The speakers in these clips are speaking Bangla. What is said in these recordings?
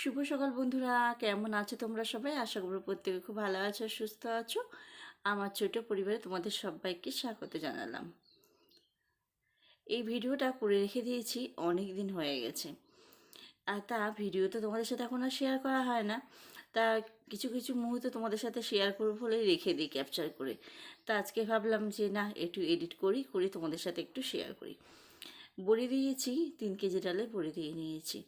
শুভ সকাল বন্ধুরা। কেমন আছো তোমরা সবাই? আশা করি প্রত্যেকে খুব ভালো আছো, সুস্থ আছো। আমার ছোট পরিবারে তোমাদের সবাইকে স্বাগত জানালাম। এই ভিডিওটা করে রেখে দিয়েছি, অনেক দিন হয়ে গেছে। আর তা ভিডিও তো তোমাদের সাথে এখন আর শেয়ার করা হয় না। তা কিছু কিছু মুহূর্ত তোমাদের সাথে শেয়ার করব বলেই রেখে দিই ক্যাপচার করে। তা আজকে ভাবলাম যে না, একটু এডিট করি করি তোমাদের সাথে একটু শেয়ার করি। বড়ি দিয়েছি, তিন কেজি ডালে বড়ি দিয়ে নিয়েছি।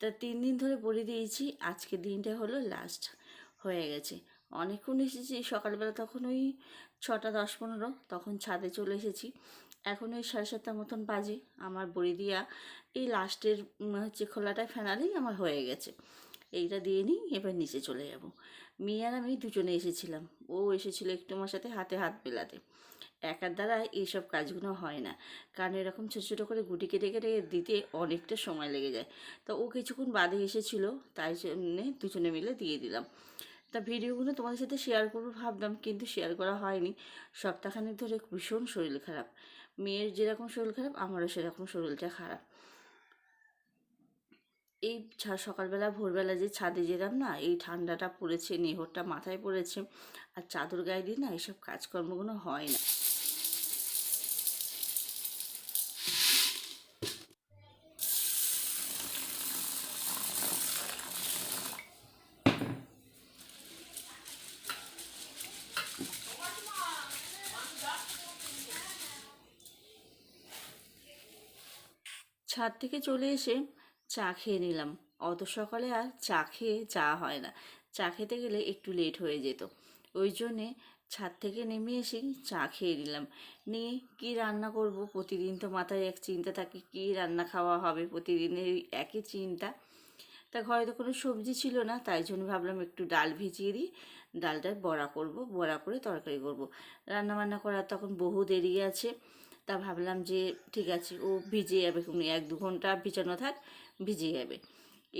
তা তিন দিন ধরে বড়ি দিয়েছি আজকে দিনটা হলো লাস্ট হয়ে গেছে। অনেকক্ষণ এসেছি, সকালবেলা তখন ওই ছটা দশ পনেরো, তখন ছাদে চলে এসেছি। এখন ওই সাড়ে সাতটার মতন বাজে, আমার বড়ি দিয়া এই লাস্টের হচ্ছে খোলাটা ফেনালেই আমার হয়ে গেছে। এইটা দিয়ে নিই, এবার নিচে চলে যাব। মেয়ে আর আমি দুজনে এসেছিলাম। ও এসেছিল একটু আমার সাথে হাতে হাত মেলাতে। একার দ্বারা এইসব কাজগুলো হয় না। কারণ এরকম ছোটো ছোটো করে গুটি কেটে কেটে দিতে অনেকটা সময় লেগে যায়। তো ও কিছুক্ষণ বাদে এসেছিল, তাই জন্যে দুজনে মিলে দিয়ে দিলাম। তা ভিডিওগুলো তোমাদের সাথে শেয়ার করব ভাবলাম, কিন্তু শেয়ার করা হয়নি। সপ্তাহখানেক ধরে ভীষণ শরীর খারাপ। মেয়ের যেরকম শরীর খারাপ, আমারও সেরকম শরীরটা খারাপ। এই ছা- সকালবেলা, ভোরবেলা যে ছাদে যেতাম না, এই ঠান্ডাটা পড়েছে, নেহরটা মাথায় পড়েছে, আর চাদর গায়ে দিয়ে না এইসব কাজকর্মগুলো হয় না। ছাদ থেকে চলে এসে চা খেয়ে নিলাম। অত সকালে আর চা খেয়ে যাওয়া হয় না। চা খেতে গেলে একটু লেট হয়ে যেত। ওই জন্যে ছাদ থেকে নেমে এসেই চা খেয়ে নিলাম। নিয়ে কি রান্না করব প্রতিদিন তো মাথায় এক চিন্তা থাকে, কি রান্না খাওয়া হবে প্রতিদিনের একই চিন্তা। তা ঘরে তো কোনো সবজি ছিল না, তাই জন্য ভাবলাম একটু ডাল ভিজিয়ে দিই। ডালটার বড়া করব, বড়া করে তরকারি করব। রান্না বান্না করার তখন বহু দেরি আছে। তা ভাবলাম যে ঠিক আছে, ও ভিজে যাবে এক দু ঘণ্টা ভিজানো থাক, ভিজে যাবে।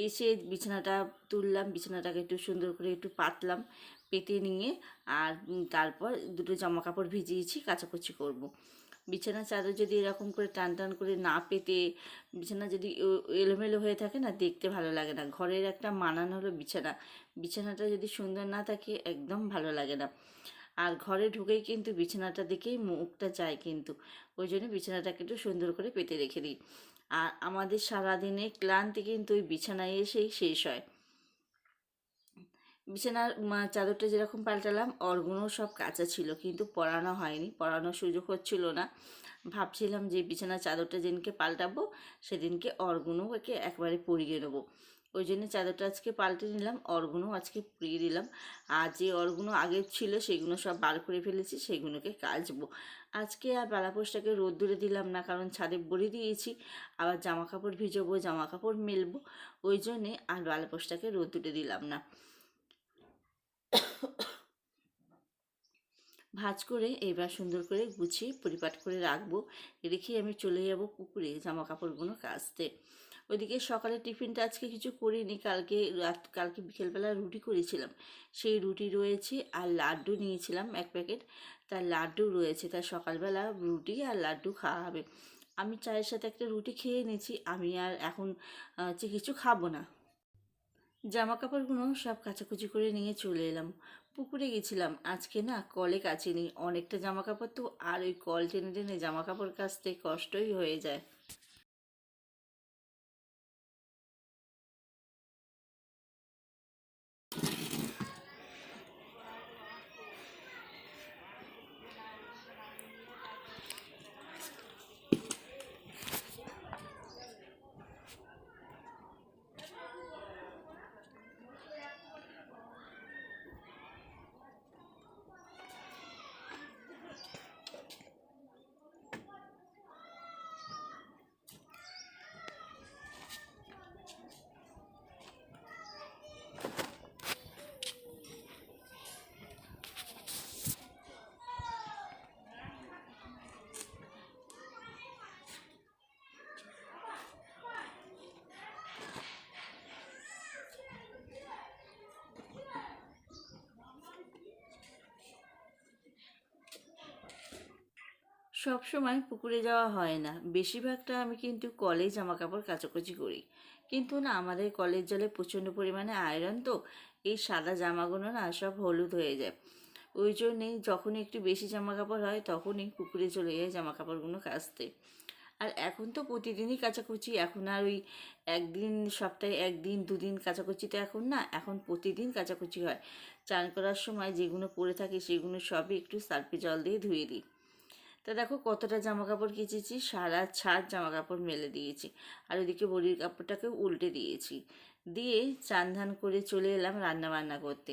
এসে বিছানাটা তুললাম, বিছানাটাকে একটু সুন্দর করে একটু পাতলাম, পেতে নিয়ে আর তারপর দুটো জামা কাপড় ভিজিয়েছি, কাচাকুচি করব। বিছানা চাদর যদি এরকম করে টান টান করে না পেতে, বিছানা যদি এলোমেলো হয়ে থাকে না, দেখতে ভালো লাগে না। ঘরের একটা মানান হলো বিছানা। বিছানাটা যদি সুন্দর না থাকে, একদম ভালো লাগে না। আর ঘরে ঢুকেই কিন্তু বিছানাটা দেখেই মুখটা যায় কিন্তু। ওই জন্য বিছানাটাকে একটু সুন্দর করে পেতে রেখে দিই। আর আমাদের সারাদিনে ক্লান্তি কিন্তু ওই বিছানায় এসেই শেষ হয়। বিছানার চাদরটা যেরকম পাল্টালাম অর্গুনো সব কাঁচা ছিল কিন্তু পরানো হয়নি, পরানোর সুযোগ হচ্ছিল না। ভাবছিলাম যে বিছানার চাদরটা যেদিনকে পাল্টাবো, সেদিনকে অর্গুনো একে একবারে পরিয়ে নেব। ওই জন্য চাদরটা আজকে পাল্টে নিলাম অর্গুনো আজকে পুড়িয়ে দিলাম। আর যে অর্গুনো আগে ছিল, সেগুলো সব বার করে ফেলেছি, সেগুলোকে কাচবো। আজকে আর বেলাপোষটাকে রোদ্দুরে দিলাম না, কারণ ছাদে বড়ি দিয়েছি, আবার জামা কাপড় ভিজোবো জামা কাপড় মেলবো ওই জন্যে আর বেলাপোষটাকে রোদ্দুরে দিলাম না। ভাজ করে এবার সুন্দর করে গুছিয়ে পরিপাট করে রাখব, রেখে আমি চলে যাব পুকুরে জামা কাপড়গুলো কাচতে। ওইদিকে সকালে টিফিনটা আজকে কিছু করিনি, কালকে রাত, কালকে বিকেলবেলা রুটি করেছিলাম। সেই রুটি রয়েছে আর লাড্ডু নিয়েছিলাম এক প্যাকেট। তার লাড্ডু রয়েছে, তার সকালবেলা রুটি আর লাড্ডু খাওয়া হবে। আমি চায়ের সাথে একটা রুটি খেয়ে নিয়েছি আমি আর এখন হচ্ছে কিছু খাব না। জামা কাপড়গুলো সব কাচাকুচি করে নিয়ে চলে এলাম। পুকুরে গেছিলাম, আজকে না কলে কাছে কাচিনি, অনেকটা জামা কাপড় তো আর ওই কল টেনে টেনে জামা কাপড় কাচতে কষ্টই হয়ে যায়। সব সময় পুকুরে যাওয়া হয় না। বেশিরভাগটা আমি কিন্তু কলে জামা কাপড় কাচাকুচি করি। কিন্তু না, আমাদের কলের জলে প্রচণ্ড পরিমাণে আয়রন তো, এই সাদা জামাগুলো না সব হলুদ হয়ে যায়। ওই জন্যেই যখনই একটু বেশি জামা কাপড় হয়, তখনই পুকুরে চলে যায় জামা কাপড়গুলো কাচতে। আর এখন তো প্রতিদিনই কাচাকুচি, এখন আর ওই একদিন সপ্তাহে একদিন, দুদিন কাচাকুচি তো এখন না, এখন প্রতিদিন কাচাকুচি হয়। চান করার সময় যেগুলো পরে থাকে, সেগুলো সবই একটু সার্ফে জল দিয়ে ধুয়ে দিই। তা দেখো কতটা জামা কাপড় কেচেছি, সারা ছাদ জামা কাপড় মেলে দিয়েছি। আর ওদিকে বড়ির কাপড়টাকে উল্টে দিয়েছি। দিয়ে চান ধান করে চলে এলাম রান্না বান্না করতে।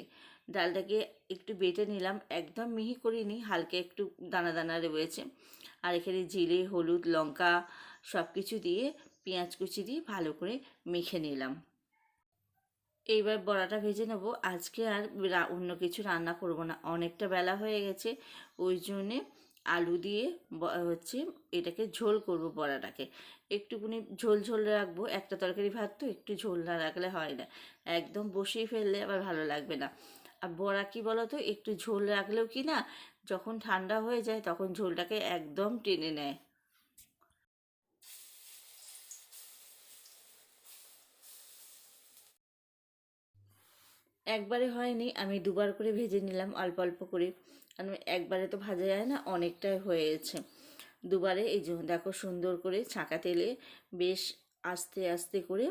ডালটাকে একটু বেটে নিলাম, একদম মিহি করিনি, হালকা একটু দানা দানা রয়েছে। আর এখানে জিরে, হলুদ, লঙ্কা সব কিছু দিয়ে পেঁয়াজ কুচি দিয়ে ভালো করে মেখে নিলাম। এইবার বড়াটা ভেজে নেব। আজকে আর অন্য কিছু রান্না করব না। অনেকটা বেলা হয়ে গেছে, ওই জন্যে আলু দিয়ে হচ্ছে এটাকে ঝোল করব বড়াটাকে। একটুকুনি ঝোল ঝোল রাখব, একটা তরকারি ভাত তো একটু ঝোল না রাখলে হয় না। একদম বসিয়ে ফেললে আবার ভালো লাগবে না। আর বড়া কি বলো তো একটু ঝোল রাখলেও কি না, যখন ঠান্ডা হয়ে যায় তখন ঝোলটাকে একদম টেনে নেয়। একবারে হয়নি, আমি দুবার করে ভেজে নিলাম অল্প অল্প করে। কারণ একবারে তো ভাজা যায় না, অনেকটাই হয়েছে দুবারে এই যে দেখো সুন্দর করে ছাঁকা তেলে বেশ আস্তে আস্তে করে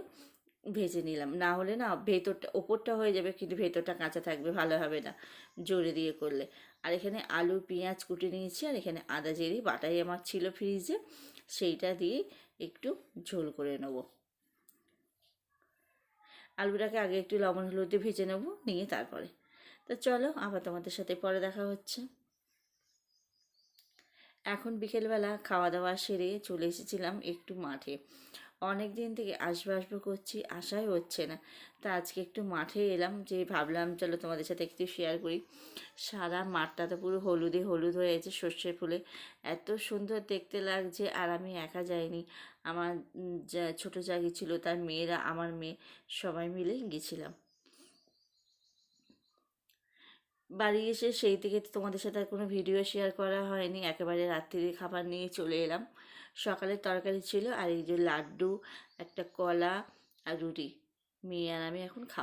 ভেজে নিলাম। না হলে না ভেতরটা, ওপরটা হয়ে যাবে কিন্তু ভেতরটা কাঁচা থাকবে, ভালো হবে না জোরে দিয়ে করলে। আর এখানে আলু, পেঁয়াজ কুটে নিয়েছি, আর এখানে আদা জিরে, বাটাই আমার ছিল ফ্রিজে, সেইটা দিয়ে একটু ঝোল করে নেব। আলুটাকে আগে একটু লবণ হলুদ ভেজে নেব, নিয়ে তারপরে। তো চলো, আবার তোমাদের সাথে পরে দেখা হচ্ছে। এখন বিকেলবেলা খাওয়া দাওয়া সেরে চলে এসেছিলাম একটু মাঠে। অনেক দিন থেকে আসব আসব করছি, আশাই হচ্ছে না। তা আজকে একটু মাঠে এলাম, যে ভাবলাম চলো তোমাদের সাথে একটু শেয়ার করি। সারা মাঠটা তো পুরো হলুদে হলুদ হয়ে গেছে সর্ষে ফুলে। এত সুন্দর দেখতে লাগছে আর আমি একা যাইনি। আমার যা ছোটো জাগি ছিল, তার মেয়েরা, আমার মেয়ে, সবাই মিলে গেছিলাম। বাড়ি এসে সেই থেকে তোমাদের সাথে আর কোনো ভিডিও শেয়ার করা হয়নি। একেবারে রাত্রিরে খাবার নিয়ে চলে এলাম। সকালের তরকারি ছিল আর এই যে লাড্ডু, একটা কলা আর রুটি। মেয়ে আর আমি এখন খাব।